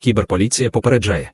Кіберполіція попереджає.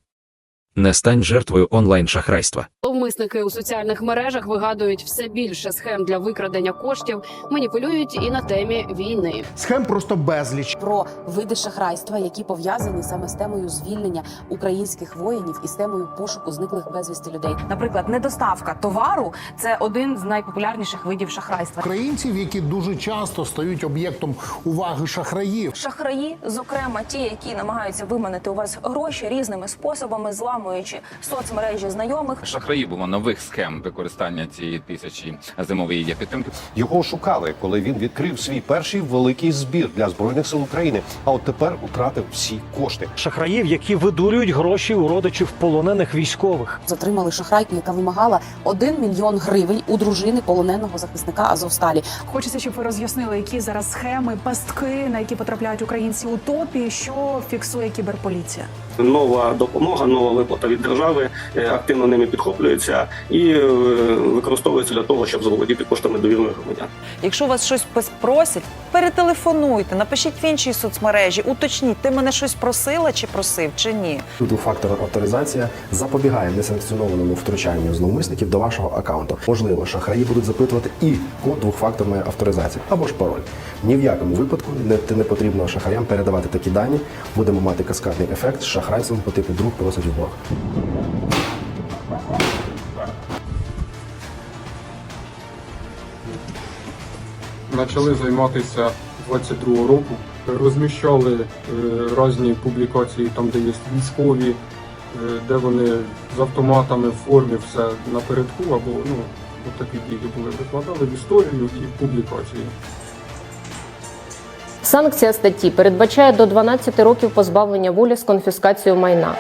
Не стань жертвою онлайн-шахрайства. Зловмисники у соціальних мережах вигадують все більше схем для викрадення коштів, маніпулюють і на темі війни. Схем просто безліч. про види шахрайства, які пов'язані саме з темою звільнення українських воїнів і з темою пошуку зниклих безвісти людей. Наприклад, недоставка товару це один з найпопулярніших видів шахрайства. Українців, які дуже часто стають об'єктом уваги шахраїв. Шахраї, зокрема ті, які намагаються виманити у вас гроші різними способами, зламуючи соцмережі знайомих. Шахраїв нових схем використання цієї тисячі зимової є підтримки. Його шукали, коли він відкрив свій перший великий збір для збройних сил України. А от тепер втратив всі кошти. шахраїв, які видурюють гроші у родичів полонених військових. Затримали шахрайку, яка вимагала 1 мільйон гривень у дружини полоненого захисника Азовсталі. Хочеться, щоб ви роз'яснили, які зараз схеми, пастки, на які потрапляють українці у топі, що фіксує кіберполіція. нова допомога, нова виплата від держави е, активно ними підхоплюється і е, використовується для того, щоб заволодіти коштами довірних громадян. Якщо вас щось просять, перетелефонуйте, напишіть в іншій соцмережі, уточніть, ти мене щось просила чи просив, чи ні. Двохфакторна авторизація запобігає несанкціонованому втручанню зловмисників до вашого аккаунту. Можливо, шахраї будуть запитувати і код двохфакторної авторизації або ж пароль. Ні в якому випадку не, не потрібно шахраям передавати такі дані. Будемо мати каскадний ефект з шахрайством по типу друг просить в борг. Почали займатися 22 року. Розміщали е, різні публікації, там де є військові, е, де вони з автоматами в формі все напередку, або ну такі дії були. Викладали в історію і в публікації. Санкція статті передбачає до 12 років позбавлення волі з конфіскацією майна.